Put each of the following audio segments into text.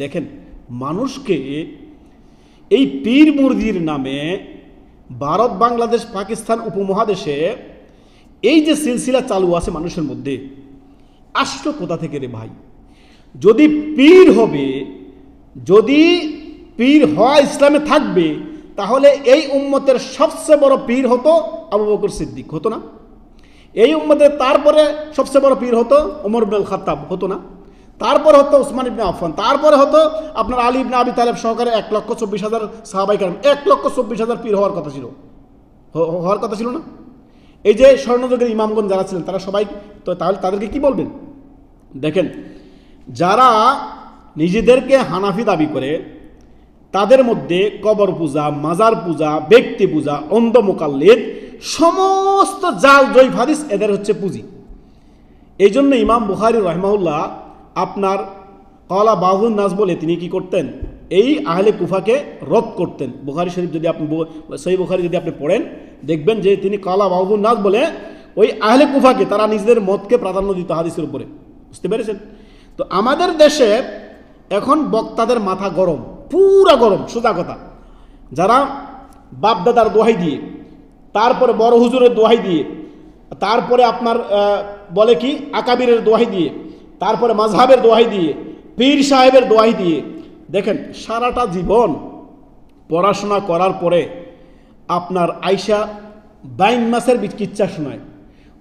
দেখেন, মানুষকে এই পীর মুরদির নামে ভারত, বাংলাদেশ, পাকিস্তান উপমহাদেশে এই যে সিলসিলা চালু আছে মানুষের মধ্যে, আসলো কোথা থেকে রে ভাই? যদি পীর হবে, যদি পীর হওয়া ইসলামে থাকবে, তাহলে এই উম্মতের সবচেয়ে বড় পীর হতো আবু বকর সিদ্দিক, হতো না? এই উম্মতের তারপরে সবচেয়ে বড় পীর হতো ওমর ইবনুল খাত্তাব, হতো না? তারপরে হতো উসমান ইবনে আফফান, তারপরে হতো আপনার আলী ইবনে আবি তালেব সহকারে এক লক্ষ চব্বিশ হাজার সাহাবাই কালাম এক লক্ষ চব্বিশ হাজার পীর হওয়ার কথা ছিল। হওয়ার কথা ছিল না? এই যে স্বর্ণযুগের ইমামগণ যারা ছিলেন, তারা সবাই তো তাহলে তাদেরকে কি বলবেন? দেখেন, যারা নিজেদেরকে হানাফি দাবি করে, তাদের মধ্যে কবর পূজা, মাজার পূজা, ব্যক্তি পূজা, অন্ধ মোকাল্লিদ, সমস্ত জাল জৈব হাদিস এদের হচ্ছে পুঁজি। এই জন্য ইমাম বুখারি রহমাউল্লাহ আপনার কলা বাহুল নাজ বলে তিনি কি করতেন? এই আহলে কুফাকে রদ করতেন। বুখারি শরীফ যদি আপনি সেই বুখারি যদি আপনি পড়েন, দেখবেন যে তিনি কলা বাহুল নাজ বলে ওই আহলে কুফাকে তারা নিজেদের মতকে প্রাধান্য দিত হাদিসের উপরে। বুঝতে পেরেছেন? তো আমাদের দেশে এখন বক্তাদের মাথা গরম, পুরা গরম, সোজা কথা। যারা বাপদাদার দোহাই দিয়ে, তারপরে বড় হুজুরের দোহাই দিয়ে, তারপরে আপনার বলে কি, আকাবিরের দোহাই দিয়ে তারপরে মাঝহাবের দোহাই দিয়ে, পীর সাহেবের দোহাই দিয়ে, দেখেন সারাটা জীবন পড়াশোনা করার পরে আপনার আইসা বাইন মাসের কিচ্ছা শোনায়,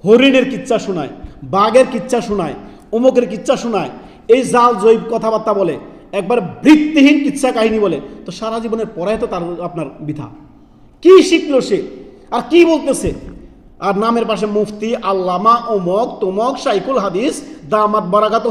হরিণের কিচ্ছা শোনায়, বাঘের কিচ্ছা শোনায়, অমুকের কিচ্ছা শোনায়, এই জাল জৈব কথাবার্তা বলে, একবার বৃত্তিহীন কিচ্ছা কাহিনী বলে, তো সারা জীবনের পড়ায় তো তার আপনার বৃথা। কি শিখলো সে? আর কি বলতেছে? আর নামের পাশে মুফতি আল্লামা ওমক তোমক সাইকুল হাদিস দামাত বারাকাত